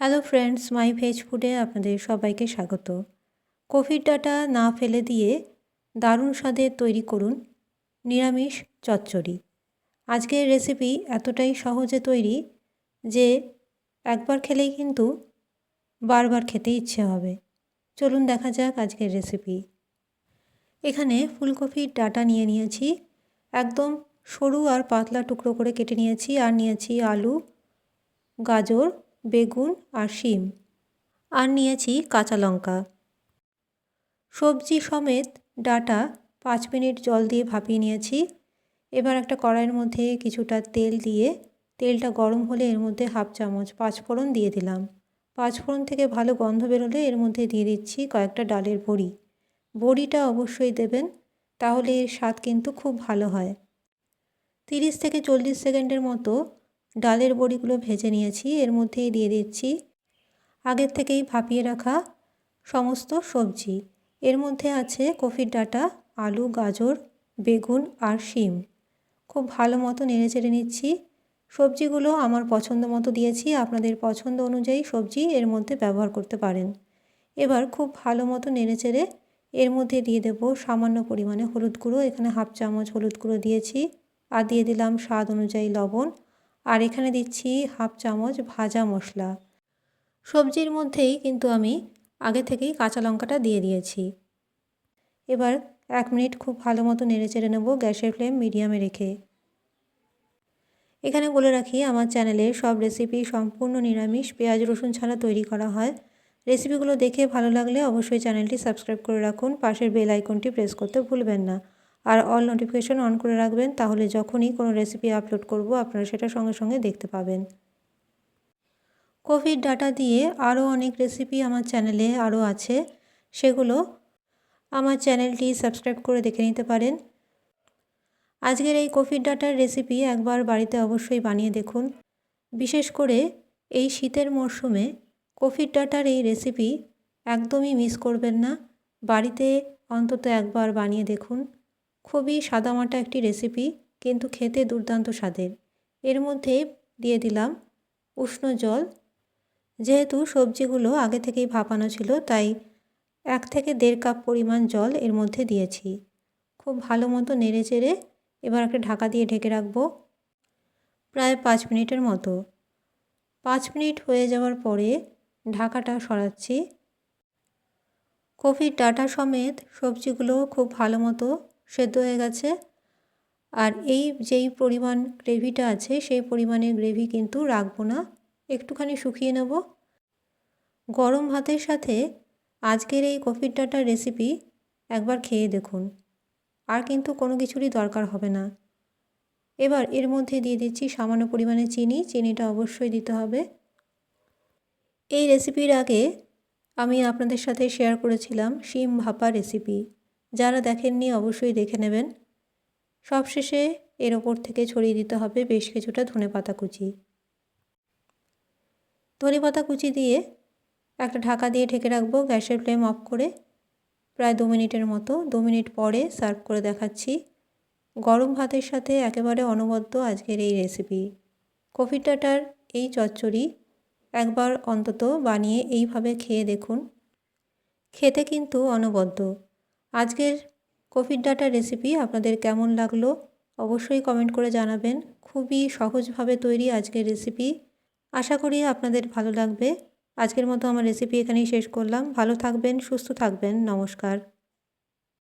Hello friends মাই veg ফুডে আপনাদের সবাইকে স্বাগত। কফির ডাটা না ফেলে দিয়ে দারুণ স্বাদের তৈরি করুন নিরামিষ চচ্চড়ি। আজকের রেসিপি এতটাই সহজে তৈরি যে একবার খেলেই কিন্তু বারবার খেতে ইচ্ছে হবে। চলুন দেখা যাক আজকের রেসিপি এখানে ফুলকপির ডাটা নিয়ে নিয়েছি, একদম সরু আর পাতলা টুকরো করে কেটে নিয়েছি, আর নিয়েছি আলু, গাজর বেগুন আর শিম। আর নিয়েছি কাঁচা লঙ্কা। সবজি সমেত ডাটা পাঁচ মিনিট জল দিয়ে ভাপিয়ে নিয়েছি। এবার একটা কড়াইয়ের মধ্যে কিছুটা তেল দিয়ে, তেলটা গরম হলে এর মধ্যে হাফ চামচ পাঁচফোড়ন দিয়ে দিলাম। পাঁচফোড়ন থেকে ভালো গন্ধ বেরোলে এর মধ্যে দিয়ে দিচ্ছি কয়েকটা ডালের বড়ি। বড়িটা অবশ্যই দেবেন, তাহলে এর স্বাদ কিন্তু খুব ভালো হয়। তিরিশ থেকে চল্লিশ সেকেন্ডের মতো ডালের বড়িগুলো ভেজে নিয়েছি, এর মধ্যেই দিয়ে দিচ্ছি আগের থেকেই ভাপিয়ে রাখা সমস্ত সবজি। এর মধ্যে আছে কফির ডাঁটা, আলু, গাজর, বেগুন আর শিম। খুব ভালো মতো নেড়ে চেড়ে নিচ্ছি। সবজিগুলো আমার পছন্দ মতো দিয়েছি, আপনাদের পছন্দ অনুযায়ী সবজি এর মধ্যে ব্যবহার করতে পারেন। এবার খুব ভালো মতো নেড়ে চেড়ে এর মধ্যে দিয়ে দেব সামান্য পরিমাণে হলুদ গুঁড়ো, এখানে হাফ চামচ হলুদ গুঁড়ো দিয়েছি আর দিয়ে দিলাম স্বাদ অনুযায়ী লবণ। আর এখানে দিচ্ছি হাফ চামচ ভাজা মশলা। সবজির মধ্যেই কিন্তু আমি আগে থেকেই কাঁচা লঙ্কাটা দিয়ে দিয়েছি। এবার এক মিনিট খুব ভালো মতো নেড়ে চেড়ে নেব গ্যাসের ফ্লেম মিডিয়ামে রেখে। এখানে বলে রাখি, আমার চ্যানেলে সব রেসিপি সম্পূর্ণ নিরামিষ, পেঁয়াজ, রসুন ছাড়া তৈরি করা হয়। রেসিপিগুলো দেখে ভালো লাগলে অবশ্যই চ্যানেলটি সাবস্ক্রাইব করে রাখুন। পাশের বেল আইকনটি প্রেস করতে ভুলবেন না। আর অল নোটিফিকেশন অন করে রাখবেন, তাহলে যখনই কোনো রেসিপি আপলোড করব, আপনারা সেটা সঙ্গে সঙ্গে দেখতে পাবেন। কফির ডাটা দিয়ে আরও অনেক রেসিপি আমার চ্যানেলে আরও আছে। সেগুলো আমার চ্যানেলটি সাবস্ক্রাইব করে দেখে নিতে পারেন। আজকের এই কফির ডাটার রেসিপি একবার বাড়িতে অবশ্যই বানিয়ে দেখুন। বিশেষ করে এই শীতের মরশুমে কফির ডাটার এই রেসিপি একদমই মিস করবেন না। বাড়িতে অন্তত একবার বানিয়ে দেখুন। খুবই সাদামাটা একটি রেসিপি কিন্তু খেতে দুর্দান্ত স্বাদের। এর মধ্যে দিয়ে দিলাম উষ্ণ জল। যেহেতু সবজিগুলো আগে থেকেই ভাপানো ছিল, তাই এক থেকে দেড় কাপ পরিমাণ জল এর মধ্যে দিয়েছি। খুব ভালো মতো নেড়ে চেড়ে এবার একটা ঢাকা দিয়ে ঢেকে রাখব প্রায় পাঁচ মিনিটের মতো। পাঁচ মিনিট হয়ে যাওয়ার পরে ঢাকাটা সরাচ্ছি। কফির ডাটা সমেত সবজিগুলো খুব ভালো মতো সেদ্ধ হয়ে গেছে। আর এই যেই পরিমাণ গ্রেভিটা আছে, সেই পরিমাণে গ্রেভি কিন্তু রাখব না। একটুখানি শুকিয়ে নেব। গরম ভাতের সাথে আজকের এই কফির ডাটার রেসিপি একবার খেয়ে দেখুন। আর কিন্তু কোনো কিছুরই দরকার হবে না। এবার এর মধ্যে দিয়ে দিচ্ছি সামান্য পরিমাণে চিনি। চিনিটা অবশ্যই দিতে হবে। এই রেসিপির আগে আমি আপনাদের সাথে শেয়ার করেছিলাম শিম ভাপা রেসিপি যারা দেখেননি অবশ্যই দেখে নেবেন। সবশেষে এর ওপর থেকে ছড়িয়ে দিতে হবে বেশ কিছুটা ধনে পাতা কুচি। ধনে পাতা কুচি দিয়ে একটা ঢাকা দিয়ে ঢেকে রাখব, গ্যাসের ফ্লেম অফ করে প্রায় দু মিনিটের মতো। দু মিনিট পরে সার্ভ করে দেখাচ্ছি। গরম ভাতের সাথে একেবারে অনবদ্য আজকের এই রেসিপি। কফি টাটার এই চচ্চড়ি একবার অন্তত বানিয়ে এইভাবে খেয়ে দেখুন। খেতে কিন্তু অনবদ্য। আজকের কফির ডাটা রেসিপি আপনাদের কেমন লাগল অবশ্যই কমেন্ট করে জানাবেন। খুবই সহজভাবে তৈরি আজকের রেসিপি আশা করি আপনাদের ভালো লাগবে। আজকের মতো আমার রেসিপি এখানেই শেষ করলাম। ভালো থাকবেন, সুস্থ থাকবেন। নমস্কার।